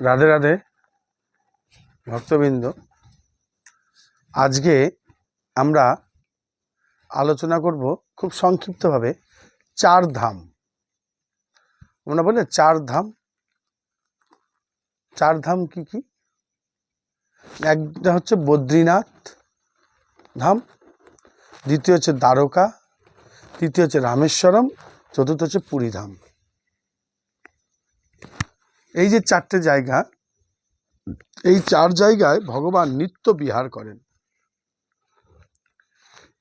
রাধে রাধে, ভক্তবৃন্দ। আজকে আমরা আলোচনা করব খুব সংক্ষিপ্তভাবে চার ধাম। আমরা বলে চার ধাম। চার ধাম কি কি? একটা হচ্ছে বদ্রীনাথ ধাম, দ্বিতীয় হচ্ছে দ্বারকা, তৃতীয় হচ্ছে রামেশ্বরম, চতুর্থ হচ্ছে পুরী ধাম। এই যে চারটে জায়গা, এই চার জায়গায় ভগবান নিত্য বিহার করেন।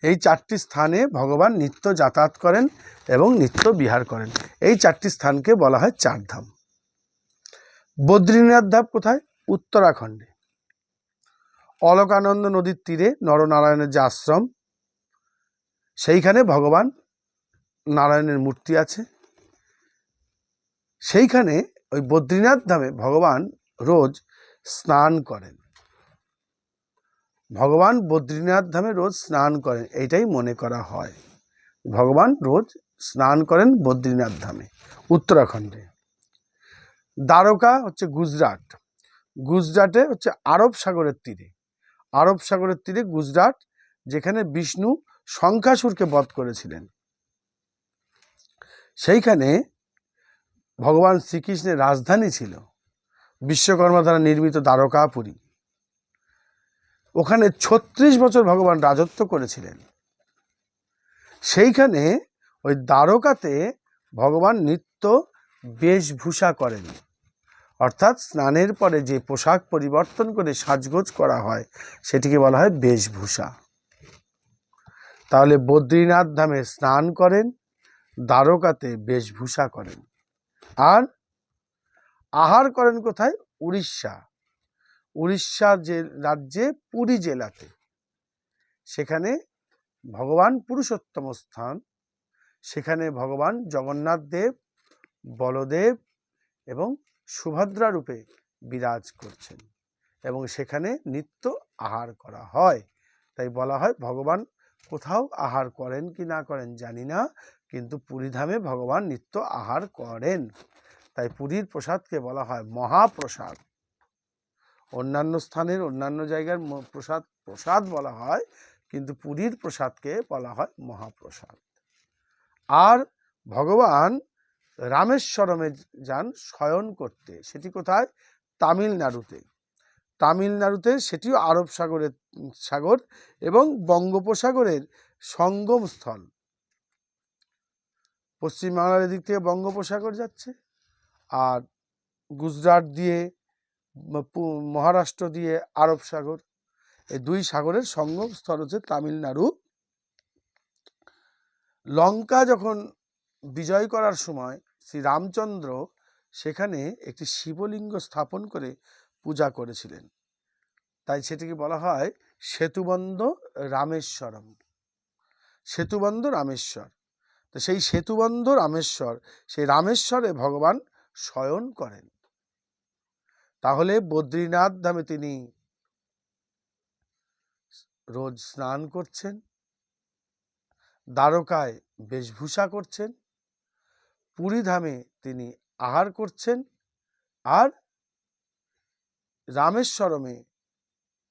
এই চারটি স্থানে ভগবান নিত্য যাতায়াত করেন এবং নিত্য বিহার করেন। এই চারটি স্থানকে বলা হয় চার ধাম বদ্রীনাথ ধাপ কোথায়? উত্তরাখণ্ডে। অলকানন্দ নদীর তীরে নরনারায়ণের যে আশ্রম, সেইখানে ভগবান নারায়ণের মূর্তি আছে। সেইখানে ওই বদ্রীনাথ ধামে ভগবান রোজ স্নান করেন। ভগবান বদ্রীনাথ ধামে রোজ স্নান করেন, এইটাই মনে করা হয়। ভগবান রোজ স্নান করেন বদ্রীনাথ ধামে, উত্তরাখণ্ডে। দ্বারকা হচ্ছে গুজরাট, গুজরাটে হচ্ছে আরব সাগরের তীরে। আরব সাগরের তীরে গুজরাট, যেখানে বিষ্ণু শঙ্খাসুরকে বধ করেছিলেন। সেইখানে ভগবান শ্রীকৃষ্ণের রাজধানী ছিল, বিশ্বকর্মা দ্বারা নির্মিত দ্বারকাপুরী। ওখানে ছত্রিশ বছর ভগবান রাজত্ব করেছিলেন। সেইখানে ওই দ্বারকাতে ভগবান নিত্য বেশভূষা করেন। অর্থাৎ স্নানের পরে যে পোশাক পরিবর্তন করে সাজগোজ করা হয়, সেটিকে বলা হয় বেশভূষা। তাহলে বদ্রীনাথ ধামে স্নান করেন, দ্বারকাতে বেশভূষা করেন। আর আহার করেন কোথায়? উড়িষ্যা। উড়িষ্যা যে রাজ্যে পুরী জেলাতে। সেখানে ভগবান পুরুষোত্তম স্থান। সেখানে ভগবান জগন্নাথ দেব, বলদেব এবং সুভদ্রা রূপে বিরাজ করছেন এবং সেখানে নিত্য আহার করা হয়। তাই বলা হয়, ভগবান কোথাও আহার করেন কি না করেন জানি না। কিন্তু পুরীধামে ভগবান নিত্য আহার করেন। তাই পুরীর প্রসাদকে বলা হয় মহাপ্রসাদ। অন্যান্য স্থানের অন্যান্য জায়গার প্রসাদ প্রসাদ বলা হয়, কিন্তু পুরীর প্রসাদকে বলা হয় মহাপ্রসাদ। আর ভগবান রামেশ্বরমে যান শয়ন করতে। সেটি কোথায়? তামিলনাড়ুতে। তামিলনাড়ুতে সেটিও আরব সাগরের, সাগর এবং বঙ্গোপসাগরের সঙ্গম স্থল পশ্চিমবাংলার এদিক থেকে বঙ্গোপসাগর যাচ্ছে আর গুজরাট দিয়ে মহারাষ্ট্র দিয়ে আরব সাগর। এই দুই সাগরের সঙ্গম স্থল হচ্ছে তামিলনাড়ু। লঙ্কা যখন বিজয় করার সময় শ্রী রামচন্দ্র সেখানে একটি শিবলিঙ্গ স্থাপন করে পূজা করেছিলেন। তাই সেটিকে বলা হয় সেতুবন্ধ রামেশ্বরম। সেতুবন্ধ রামেশ্বর। তো সেই সেতুবন্ধ রামেশ্বর, সেই রামেশ্বরে ভগবান শয়ন করেন। তাহলে বদ্রীনাথ ধামে তিনি রোজ স্নান করছেন, দ্বারকায় বেশভূষা করছেন, পুরী ধামে তিনি আহার করছেন আর রামেশ্বরমে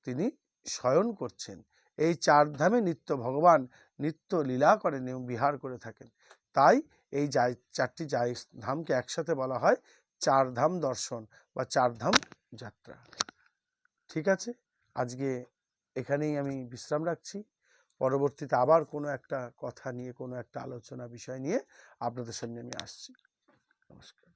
তিনি শয়ন করছেন। এই চার ধামে নিত্য ভগবান নিত্য লীলা করেন এবং বিহার করে থাকেন। তাই এই জায় চারটি যাই ধামকে একসাথে বলা হয় চার ধাম দর্শন বা চার ধাম যাত্রা। ঠিক আছে? আজকে এখানেই আমি বিশ্রাম রাখছি। পরবর্তীতে আবার কোনো একটা কথা নিয়ে, কোনো একটা আলোচনা বিষয় নিয়ে আপনাদের সামনে আমি আসছি। নমস্কার।